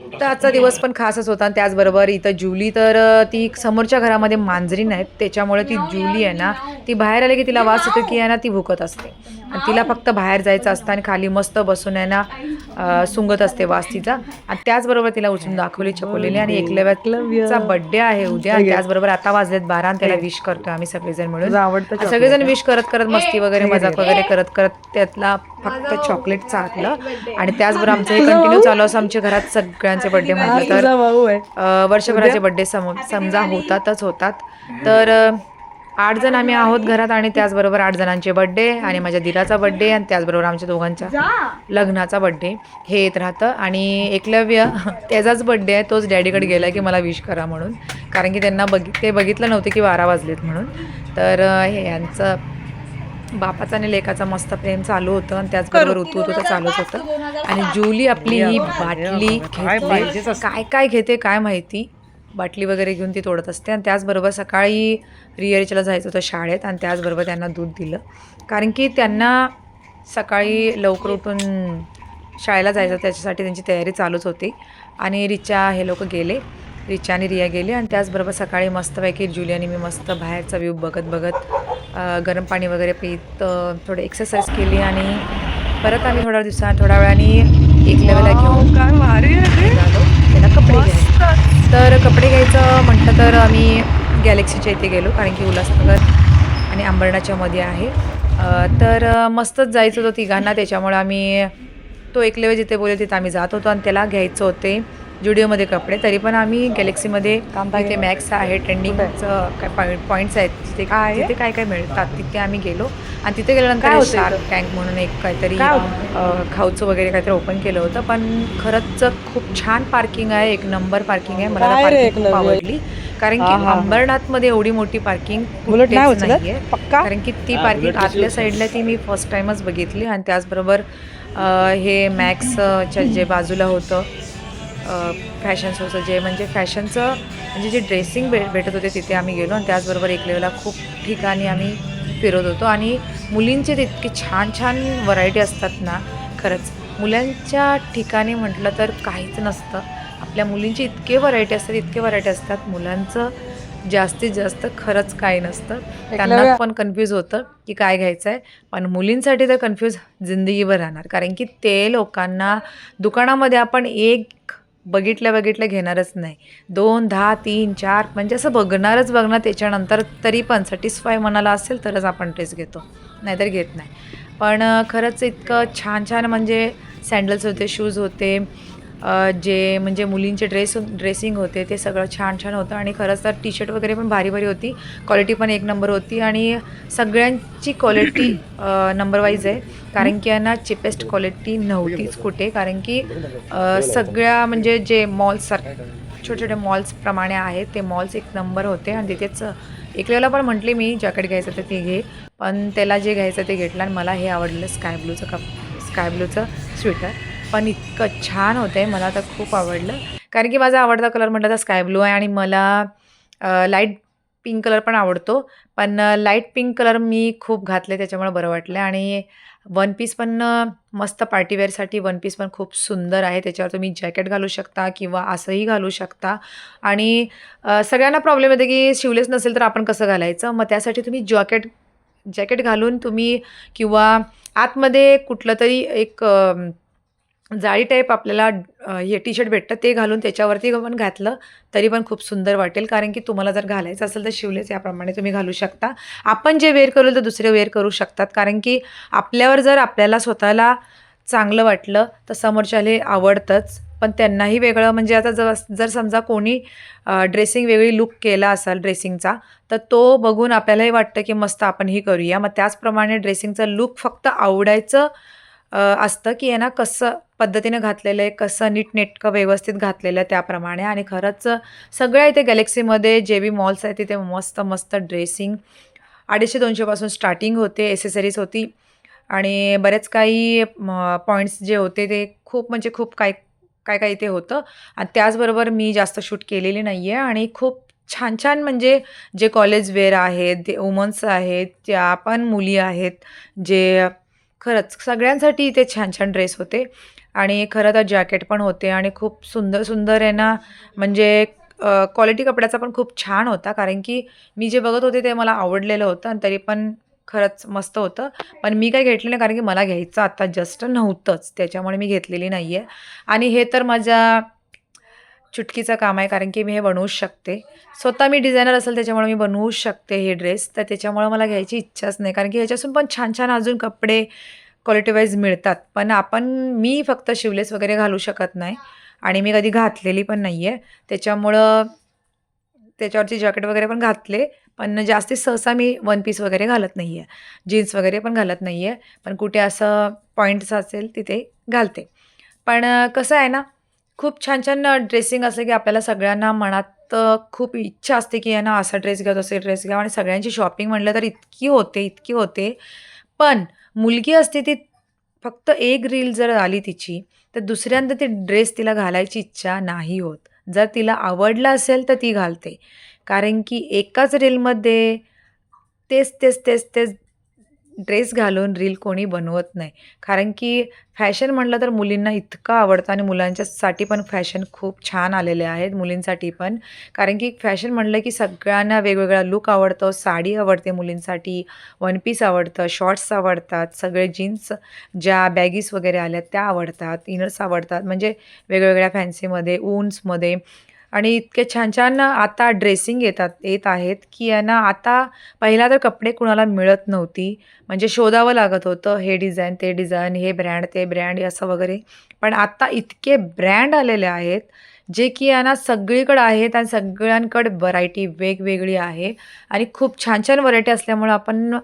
तर आजचा दिवस पण खासच होता आणि त्याचबरोबर इथं जुली तर ती समोरच्या घरामध्ये मांजरी नाहीत. त्याच्यामुळे ती जुली आहे ना ती बाहेर आली की तिला वास येतो की आहे ना ती भुकत असते. आणि तिला फक्त बाहेर जायचं असतं आणि खाली मस्त बसून आहे ना सुंगत असते वास तिचा. आणि त्याचबरोबर तिला उचलून दाखवली चकोलेली आणि एकलव्याचा बड्डे आहे उद्या. आणि त्याचबरोबर आता वाजलेत बारा आणि त्याला विश करतोय आम्ही सगळेजण मिळून. सगळेजण विश करत करत मस्ती वगैरे मजाक वगैरे करत करत त्यातला फक्त चॉकलेट चाकलं आणि त्याचबरोबर आमचं हे कंटिन्यू चालू असं आमच्या घरात सगळ्यांचे बड्डे म्हटलं तर वर्षभराचे बड्डे सम समजा होतातच होतात. तर आठ जण आम्ही आहोत घरात आणि त्याचबरोबर आठ जणांचे बड्डे आणि माझ्या दिराचा बड्डे आणि त्याचबरोबर आमच्या दोघांच्या लग्नाचा बड्डे हे येत राहतं. आणि एकलव्य त्याचाच बड्डे आहे तोच डॅडीकडे गेला की मला विश करा म्हणून. कारण की त्यांना बघि ते बघितलं नव्हते की बारा वाजलेत म्हणून. तर हे यांचं बापाचं आणि लेकाचं मस्त प्रेम चालू होतं आणि त्याचबरोबर ऋतू तर चालूच होतं. आणि जुली आपली ही बाटली काय काय घेते काय माहिती? बाटली वगैरे घेऊन ती तोडत असते आणि त्याचबरोबर सकाळी रिअरिचला जायचं होतं शाळेत आणि त्याचबरोबर त्यांना दूध दिलं. कारण की त्यांना सकाळी लवकर उठून शाळेला जायचं त्याच्यासाठी त्यांची तयारी चालूच होती. आणि रिचा हे लोक गेले. रिचा आणि रिया गेले आणि त्याचबरोबर सकाळी मस्तपैकी जुली आणि मी मस्त बाहेरचा व्ह्यू बघत बघत गरम पाणी वगैरे पीत थोडं एक्सरसाइज केली आणि परत आम्ही थोड्या दिवसात थोड्या वेळाने एक लेवलला घेऊन त्याला कपडे घ्यायचे. तर कपडे घ्यायचं म्हटलं तर आम्ही गॅलेक्सीच्या इथे गेलो कारण की उल्हासनगर आणि अंबरनाच्या मध्ये आहे. तर मस्तच जायचं होतं तिघांना. त्याच्यामुळे आम्ही तो एक लेवल जिथे बोलले तिथे आम्ही जात होतो आणि त्याला घ्यायचं होते. जुडिओमध्ये कपडे तरी पण आम्ही गॅलेक्सीमध्ये तिथे मॅक्स आहे ट्रेंडिंगचं काय पॉईंट्स आहेत तिथे काय आहे? तिथे काय काय मिळतात तिथे आम्ही गेलो. आणि तिथे गेल्यानंतर शार्क टँक म्हणून एक काहीतरी खाऊचं वगैरे काहीतरी ओपन केलं होतं. पण खरंच खूप छान पार्किंग आहे एक नंबर पार्किंग आहे. मला पार्किंग? आवडली. कारण की. अंबरनाथमध्ये एवढी मोठी पार्किंग? नाहीये. कारण की ती पार्किंग आतल्या साईडला ती मी फर्स्ट टाइमच बघितली. आणि त्याचबरोबर हे मॅक्सच्या जे बाजूला होतं फॅशन शोचं जे म्हणजे फॅशनचं म्हणजे जे ड्रेसिंग भे भेटत होते तिथे आम्ही गेलो आणि त्याचबरोबर एक लेवला खूप ठिकाणी आम्ही फिरत होतो. आणि मुलींचे तितके छान छान व्हरायटी असतात ना खरंच. मुलांच्या ठिकाणी म्हटलं तर काहीच नसतं. आपल्या मुलींची इतके व्हरायटी असतात इतके व्हरायटी असतात. मुलांचं जास्तीत जास्त खरंच काही नसतं. त्यांना पण कन्फ्यूज होतं की काय घ्यायचं आहे पण मुलींसाठी तर कन्फ्यूज जिंदगीभर राहणार. कारण की ते लोकांना दुकानामध्ये आपण एक बघितल्या बघितल्या घेणारच नाही. दोन दहा तीन चार म्हणजे असं बघणारच बघणार त्याच्यानंतर तरी पण सॅटिस्फाय मनाला असेल तरच आपण ड्रेस घेतो. नाहीतर घेत नाही. पण खरंच इतकं छान छान म्हणजे सँडल्स होते शूज होते जे म्हणजे मुलींचे ड्रेस ड्रेसिंग होते ते सगळं छान छान होतं. आणि खरंच तर टी शर्ट वगैरे पण भारी भारी होती. क्वालिटी पण एक नंबर होती. आणि सगळ्यांची क्वालिटी नंबर वाईज आहे. कारण की यांना चिपेस्ट क्वालिटी नव्हतीच कुठे. कारण की सगळ्या म्हणजे जे मॉल्स छोटे छोटे मॉल्सप्रमाणे आहेत ते मॉल्स एक नंबर होते. आणि तिथेच एक पण म्हटले मी जॅकेट घ्यायचं तर ते घे. पण त्याला जे घ्यायचं ते घेतलं. आणि मला हे आवडलं स्काय ब्लूचं कप स्काय ब्लूचं स्वेटर पण इतकं छान होतं आहे मला तर खूप आवडलं. कारण की माझा आवडता कलर म्हटलं तर स्काय ब्लू आहे आणि मला लाइट पिंक कलर पण आवडतो. पण लाइट पिंक कलर मी खूप घातले त्याच्यामुळे बरं वाटलं आणि वन पीस पण मस्त पार्टीवेअरसाठी वन पीस पण खूप सुंदर आहे. त्याच्यावर तुम्ही जॅकेट घालू शकता किंवा असंही घालू शकता. आणि सगळ्यांना प्रॉब्लेम येते की शिवलेस नसेल तर आपण कसं घालायचं? मग त्यासाठी तुम्ही जॉकेट जॅकेट घालून तुम्ही किंवा आतमध्ये कुठलं तरी एक जाळी टाईप आपल्याला हे टी शर्ट भेटतं ते घालून त्याच्यावरती पण घातलं तरी पण खूप सुंदर वाटेल. कारण की तुम्हाला जर घालायचं असेल तर शिवलेच याप्रमाणे तुम्ही घालू शकता. आपण जे वेअर करू तर दुसरे वेअर करू शकतात. कारण की आपल्यावर जर आपल्याला स्वतःला चांगलं वाटलं तर समोरच्याला आवडतंच. पण त्यांनाही वेगळं म्हणजे आता जर जर समजा कोणी ड्रेसिंग वेगळी लुक केला असाल ड्रेसिंगचा तर तो बघून आपल्यालाही वाटतं की मस्त आपण ही करूया. मग त्याचप्रमाणे ड्रेसिंगचं लुक फक्त आवडायचं असतं की यांना कसं पद्धतीनं घातलेलं आहे कसं नीटनेटकं व्यवस्थित घातलेलं आहे त्याप्रमाणे. आणि खरंच सगळ्या इथे गॅलेक्सीमध्ये जे बी मॉल्स आहेत तिथे मस्त मस्त ड्रेसिंग अडीचशे दोनशेपासून स्टार्टिंग होते एसेसरीज होती. आणि बरेच काही पॉईंट्स जे होते ते खूप म्हणजे खूप काय काय काय इथे होतं. आणि त्याचबरोबर मी जास्त शूट केलेली नाही आहे आणि खूप छान छान म्हणजे जे कॉलेज वेअर आहेत जे वुमन्स आहेत त्या पण मुली आहेत जे खरंच सगळ्यांसाठी इथे छान छान ड्रेस होते. आणि खरं तर जॅकेट पण होते आणि खूप सुंदर सुंदर आहे ना म्हणजे क्वालिटी कपड्याचा पण खूप छान होता. कारण की मी जे बघत होते ते मला आवडलेलं होतं आणि तरी पण खरंच मस्त होतं. पण मी काही घेतलं नाही कारण की मला घ्यायचं आत्ता जस्ट नव्हतंच. त्याच्यामुळे मी घेतलेली नाही आहे आणि हे तर माझ्या चुटकीचं काम आहे कारण की मी हे बनवूच शकते. स्वतः मी डिझायनर असेल त्याच्यामुळे मी बनवूच शकते हे ड्रेस तर त्याच्यामुळं मला घ्यायची इच्छाच नाही कारण की ह्याच्यातून पण छान छान अजून कपडे क्वालिटी वाईज मिळतात. पण आपण मी फक्त शिवलेस वगैरे घालू शकत नाही आणि मी कधी घातलेली पण नाही आहे त्याच्यामुळं त्याच्यावरची जॅकेट वगैरे पण घातले पण जास्तीत सहसा मी वन पीस वगैरे घालत नाही आहे जीन्स वगैरे पण घालत नाही आहे पण कुठे असं पॉईंट्स असेल तिथे घालते. पण कसं आहे ना खूप छान छान ड्रेसिंग असलं की आपल्याला सगळ्यांना मनात खूप इच्छा असते की ना असा ड्रेस घ्या तसे ड्रेस घ्या आणि सगळ्यांची शॉपिंग म्हटलं तर इतकी होते इतकी होते. पण मुलगी असते ती फक्त एक रील जर आली तिची तर दुसऱ्यांदा ती ड्रेस तिला घालायची इच्छा नाही होत. जर तिला आवडला असेल तर ती घालते. कारण की एकाच रीलमध्ये तेच तेच तेच तेच ड्रेस घालून रील कोणी बनवत नाही. कारण की फॅशन म्हटलं तर मुलींना इतकं आवडतं आणि मुलांच्यासाठी पण फॅशन खूप छान आलेले आहेत मुलींसाठी पण. कारण की फॅशन म्हटलं की सगळ्यांना वेगवेगळा लुक आवडतो साडी आवडते मुलींसाठी वन पीस आवडतं शॉर्ट्स आवडतात सगळे जीन्स ज्या बॅगीज वगैरे आल्या त्या आवडतात इनर्स आवडतात. म्हणजे वेगवेगळ्या फॅन्सीमध्ये ऊन्समध्ये आणि इतके छान छान आता ड्रेसिंग येतात येत आहेत की यांना आता पहिला तर कपडे कुणाला मिळत नव्हती. म्हणजे शोधावं लागत होतं हे डिझाईन ते डिझाईन हे ब्रँड ते ब्रँड असं वगैरे. पण आता इतके ब्रँड आलेले आहेत जे की यांना सगळीकडे आहेत आणि सगळ्यांकडे व्हरायटी वेगवेगळी आहे. आणि खूप छान छान व्हरायटी असल्यामुळं आपण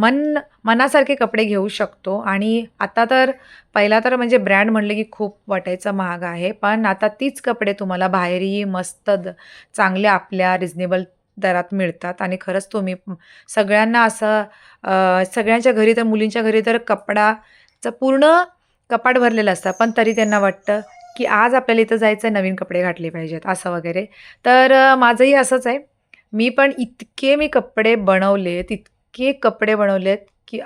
मन मनासारखे कपडे घेऊ शकतो. आणि आता तर पहिला तर म्हणजे ब्रँड म्हणलं की खूप वाटायचं महाग आहे. पण आता तीच कपडे तुम्हाला बाहेरही मस्त द आपल्या रिजनेबल दरात मिळतात. आणि खरंच तुम्ही सगळ्यांना असं सगळ्यांच्या घरी तर मुलींच्या घरी तर कपडाचं पूर्ण कपाट भरलेलं असतं. पण तरी त्यांना वाटतं की आज आपल्याला इथं जायचं नवीन कपडे घातले पाहिजेत असं वगैरे. तर माझंही असंच आहे. मी पण इतके मी कपडे बनवलेत इतके कपडे बनवलेत की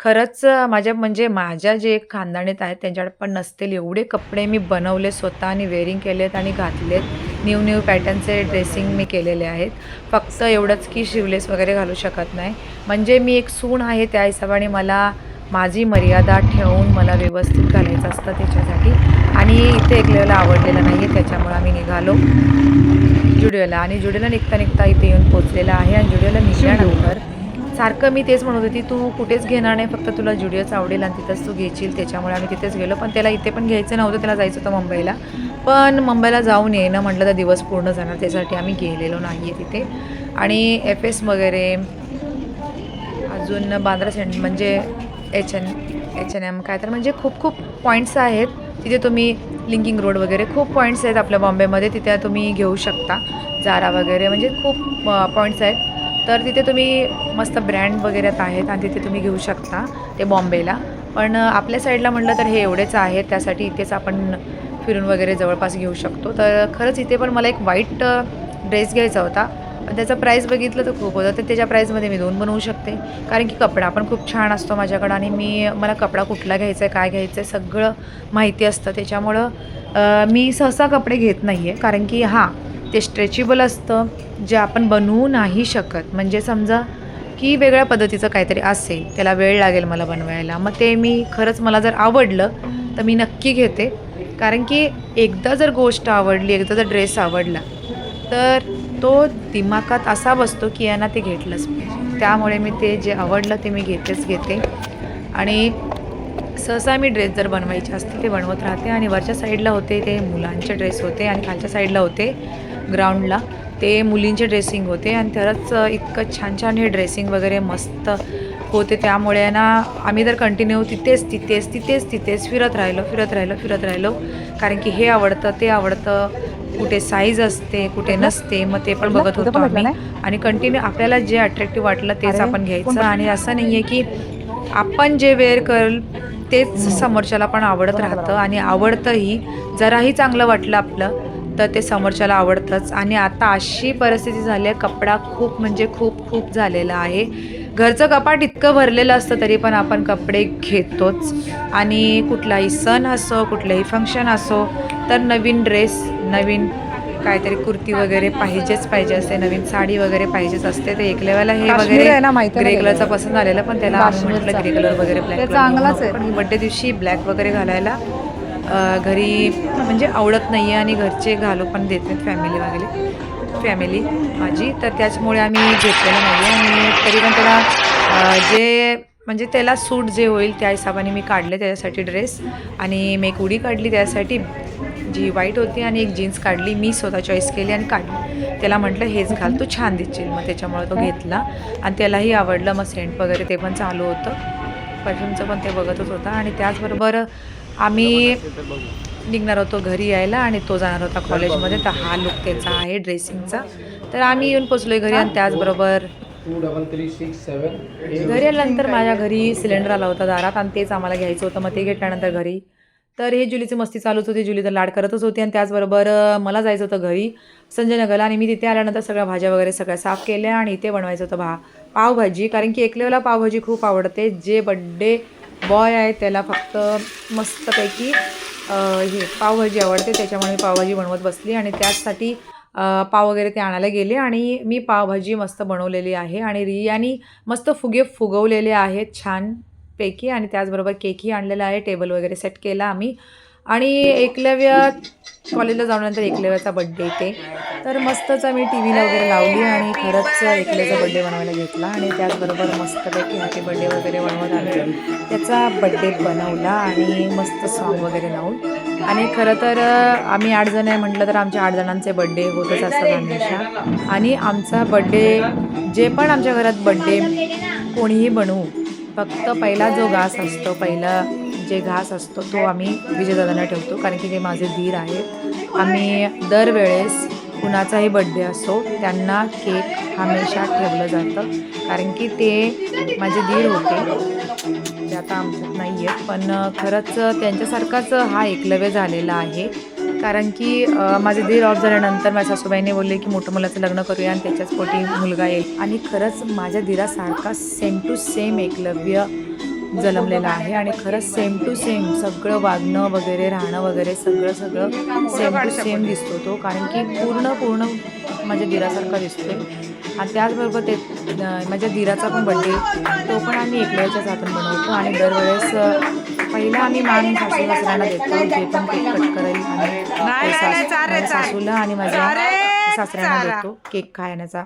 खरंच माझ्या म्हणजे माझ्या जे खानदानीत आहेत त्यांच्याकडे पण नसतील एवढे कपडे मी बनवले स्वतः आणि वेअरिंग केलेत आणि घातलेत. न्यू न्यू पॅटर्नचे ड्रेसिंग मी केलेले आहेत. फक्त एवढंच की शिवलेस वगैरे घालू शकत नाही. म्हणजे मी एक सून आहे त्या हिशोबाने मला माझी मर्यादा ठेवून मला व्यवस्थित घालायचं असतं त्याच्यासाठी. आणि इथे एकल्याला आवडलेलं नाही आहे त्याच्यामुळं आम्ही निघालो जुडिओला. आणि जुडिओला निघता निघता इथे येऊन पोचलेला आहे आणि जुडिओला निघाल्यानंतर सारखं मी तेच म्हणत होती तू कुठेच घेणार नाही फक्त तुला जुडिओच आवडेल आणि तिथंच तू घेशील. त्याच्यामुळे आम्ही तिथेच गेलो. पण त्याला इथे पण घ्यायचं नव्हतं त्याला जायचं होतं मुंबईला. पण मुंबईला जाऊन येणं म्हटलं तर दिवस पूर्ण जाणार त्यासाठी आम्ही गेलेलो नाही आहे तिथे. आणि एफ एस वगैरे अजून बांद्रा सेंट म्हणजे H N H N M काय तर. म्हणजे खूप खूप पॉईंट्स आहेत. तिथे तुम्ही लिंकिंग रोड वगैरे खूप पॉईंट्स आहेत आपल्या बॉम्बेमध्ये. तिथे तुम्ही घेऊ शकता. जारा वगैरे म्हणजे खूप पॉईंट्स आहेत. तर तिथे तुम्ही मस्त ब्रँड वगैरे आहेत आणि तिथे तुम्ही घेऊ शकता ते बॉम्बेला. पण आपल्या साईडला म्हटलं तर हे एवढेच आहेत. त्यासाठी इथेच आपण फिरून वगैरे जवळपास घेऊ शकतो. तर खरंच इथे पण मला एक वाईट ड्रेस घ्यायचा होता. पण त्याचा प्राईस बघितलं तर खूप होतं. तर त्याच्या प्राईसमध्ये मी दोन बनवू शकते. कारण की कपडा पण खूप छान असतो माझ्याकडं आणि मी मला कपडा कुठला घ्यायचा आहे काय घ्यायचं आहे सगळं माहिती असतं. त्याच्यामुळं मी सहसा कपडे घेत नाही आहे कारण की हां ते स्ट्रेचेबल असतं. जे आपण बनवू नाही शकत. म्हणजे समजा की वेगळ्या पद्धतीचं काहीतरी असेल त्याला वेळ लागेल मला बनवायला. मग ते मी खरंच मला जर आवडलं तर मी नक्की घेते. कारण की एकदा जर गोष्ट आवडली एकदा जर ड्रेस आवडला तर तो दिमागात असा बसतो की यांना ते घेतलंच पाहिजे. त्यामुळे मी ते जे आवडलं ते मी घेतेच घेते. आणि सहसा मी ड्रेस जर बनवायचे असते ते बनवत राहते. आणि वरच्या साईडला होते ते मुलांचे ड्रेस होते आणि खालच्या साईडला होते ग्राउंडला ते मुलींचे ड्रेसिंग होते. आणि तरच इतकं छान छान हे ड्रेसिंग वगैरे मस्त होते. त्यामुळे ना आम्ही तर कंटिन्यू तिथेच तिथेच तिथेच तिथेच फिरत राहिलो फिरत राहिलो फिरत राहिलो. कारण की हे आवडतं ते आवडतं. कुठे साईज असते कुठे नसते मग ते पण बघत होतो आम्ही. आणि कंटिन्यू आपल्याला जे अट्रॅक्टिव्ह वाटलं तेच आपण घ्यायचं. आणि असं नाही आहे की आपण जे वेअर करल तेच समोरच्याला पण आवडत राहतं. आणि आवडतंही जराही चांगलं वाटलं आपलं तर ते समोरच्याला आवडतंच. आणि आता अशी परिस्थिती झाली आहे कपडा खूप म्हणजे खूप खूप झालेला आहे. घरचं कपाट इतकं भरलेलं असतं तरी पण आपण कपडे घेतोच आणि कुठलाही सण असो कुठलंही फंक्शन असो तर नवीन ड्रेस नवीन काहीतरी कुर्ती वगैरे पाहिजेच पाहिजे असते नवीन साडी वगैरे पाहिजेच असते ते एक लेवलला हे वगैरे माहिती ग्रे कलरचा. पसंत आलेला पण त्याला म्हटलं. ग्रे कलर वगैरे ब्लॅक चांगलाच आहे. पण बड्डे दिवशी ब्लॅक वगैरे घालायला घरी म्हणजे आवडत नाही आहे आणि घरचे घालू पण देत नाहीत फॅमिली वगैरे फॅमिली माझी. तर त्याचमुळे आम्ही घेतलेलं नाही आणि तरी पण त्याला जे म्हणजे त्याला सूट जे होईल त्या हिशोबाने मी काढले त्याच्यासाठी ड्रेस. आणि मी एक उडी काढली त्यासाठी जी वाईट होती आणि एक जीन्स काढली. मी स्वतः चॉईस केली आणि काढली. त्याला म्हटलं हेच घाल तू छान दिसशील. मग त्याच्यामुळे तो घेतला. आणि त्यालाही आवडलं. मग सेंट वगैरे ते पण चालू होतं. परफ्यूमचं पण ते बघतच होता. आणि त्याचबरोबर आम्ही निघणार होतो घरी यायला आणि तो जाणार होता कॉलेजमध्ये. तर हा लुक त्याचा आहे ड्रेसिंगचा. तर आम्ही येऊन पोचलो घरी आणि त्याचबरोबर घरी आल्यानंतर माझ्या घरी सिलेंडर आला होता दारात आणि तेच आम्हाला घ्यायचं होतं. मग ते घेतल्यानंतर घरी. तर हे जुलीची मस्ती चालूच होती. जुली तर लाड करतच होती आणि त्याचबरोबर मला जायचं होतं घरी संजयनगरला आणि मी तिथे आल्यानंतर सगळ्या भाज्या वगैरे सगळ्या साफ केल्या आणि इथे बनवायचं होतं भा पावभाजी. कारण की एकलेवला पावभाजी खूप आवडते. जे बड्डे बॉय आहे त्याला फक्त मस्तपैकी हे पावभाजी आवडते त्याच्यामुळे मी पावभाजी बनवत बसली आणि त्याचसाठी पाव वगैरे ते आणायला गेले आणि मी पावभाजी मस्त बनवलेली आहे आणि रियानी मस्त फुगे फुगवलेले आहेत छानपैकी आणि त्याचबरोबर केकही आणलेला आहे टेबल वगैरे सेट केला आम्ही. आणि एकलव्य कॉलेजला जाऊनंतर एकलव्याचा बड्डे येते तर मस्तच आम्ही टी व्हीला वगैरे लावली आणि खरंच एकलव्याचा बड्डे बनवायला घेतला आणि त्याचबरोबर मस्तपैकी हॅपी बड्डे वगैरे बनवत आम्ही त्याचा बड्डे बनवला आणि मस्त सॉन्ग वगैरे लावून. आणि खरं तर आम्ही आठ जण आहे म्हटलं तर आमच्या आठ जणांचे बड्डे होतच असतात हमेशा. आणि आमचा बड्डे जे पण आमच्या घरात बड्डे कोणीही बनवू फक्त पहिला जो घास असतो पहिला जे घास असतो तो आम्ही विजयदादांना ठेवतो कारण की ते माझे धीर आहेत. आम्ही दरवेळेस कुणाचाही बड्डे असो त्यांना केक हमेशा ठेवलं जातं कारण की ते माझे धीर होते. ते आता आमच्यात नाही आहेत पण खरंच त्यांच्यासारखाच हा एकलव्य झालेला आहे. कारण की माझे धीर ऑफ झाल्यानंतर माझ्या सासूबाईने बोलले की मोठं मुलाचं लग्न करूया आणि त्याच्याच पोटी मुलगा येईल. आणि खरंच माझ्या धीरासारखा सेम टू सेम एकलव्य जन्मलेला आहे आणि खरंच सेम टू सेम सगळं वागणं वगैरे राहणं वगैरे सगळं सगळं सेम टू सेम दिसतो तो. कारण की पूर्ण पूर्ण माझ्या दिरासारखा दिसतोय. आणि त्याचबरोबर ते माझ्या दिराचा पण बड्डे तो पण आम्ही एकल्याच्याच हातून बनवतो. आणि दरवेळेस पहिला आम्ही मान सासू सासऱ्यांना देतो जे पण केक कट करेल. आणि ते सासूला आणि माझ्या सासऱ्यांना देतो केक खाण्याचा.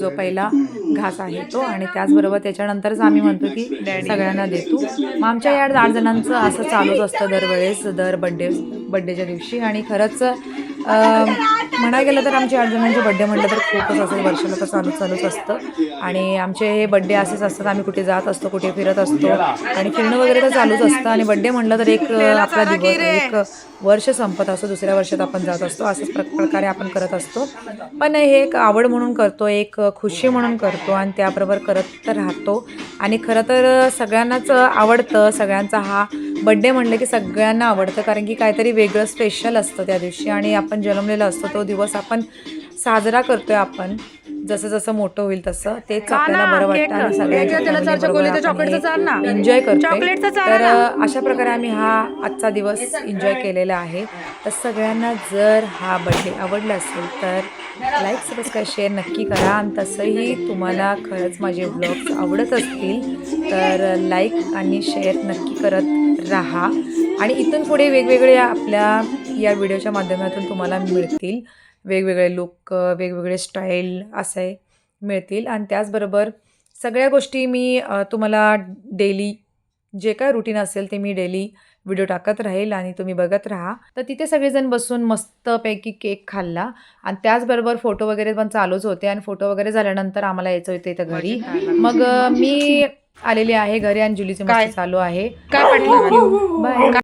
जो पहिला घास आहे तो आणि त्याचबरोबर त्याच्यानंतरच आम्ही म्हणतो की सगळ्यांना देतो. मग आमच्या या आठ जणांचं असं चालूच असतं दरवेळेस दर बड्डे बड्डेच्या दिवशी. आणि खरंच म्हणायला गेलं तर आमच्या आठ बड्डे म्हटलं तर खूपच असं वर्षाला तर चालू चालूच असतं. आणि आमचे हे बड्डे असेच असतात. आम्ही कुठे जात असतो कुठे फिरत असतो. आणि फिरणं वगैरे तर चालूच असतं. आणि बड्डे म्हटलं तर एक आपला दिवस एक वर्ष संपत असतो. दुसऱ्या वर्षात आपण जात असतो. असंच प्र प्रकारे आपण करत असतो. पण हे एक आवड म्हणून करतो एक खुशी म्हणून करतो आणि त्याबरोबर करत तर राहतो. आणि खरं तर सगळ्यांनाच आवडतं. सगळ्यांचा हा बड्डे म्हणलं की सगळ्यांना आवडतं कारण की काहीतरी वेगळं स्पेशल असतं त्या दिवशी आणि आपण जन्मलेला असतो तो दिवस आपण साजरा करतोय आपण. जसं जसं मोठं होईल तसं तेच आपल्याला बरं वाटतं. आणि एन्जॉय करतो तर अशा प्रकारे आम्ही हा आजचा दिवस एन्जॉय केलेला आहे. तर सगळ्यांना जर हा बड्डे आवडला असेल तर लाईक सबस्क्राईब शेअर नक्की करा. आणि तसंही तुम्हाला खरंच माझे व्लॉग्स आवडत असतील तर लाईक आणि शेअर नक्की करत राहा. आणि इथून पुढे वेगवेगळे आपल्या या व्हिडिओच्या माध्यमातून तुम्हाला मिळतील. वेगवेगळे लुक वेगवेगळे स्टाईल असे मिळतील. आणि त्याचबरोबर सगळ्या गोष्टी मी तुम्हाला डेली जे काय रुटीन असेल ते मी डेली व्हिडिओ टाकत राहील आणि तुम्ही बघत राहा. तर तिथे सगळेजण बसून मस्तपैकी केक खाल्ला. आणि त्याचबरोबर फोटो वगैरे पण चालूच होते आणि फोटो वगैरे झाल्यानंतर आम्हाला यायचं होतं इथं घरी. मग मी आलेली आहे घरी आणि जुलीची चालू आहे. काय बाय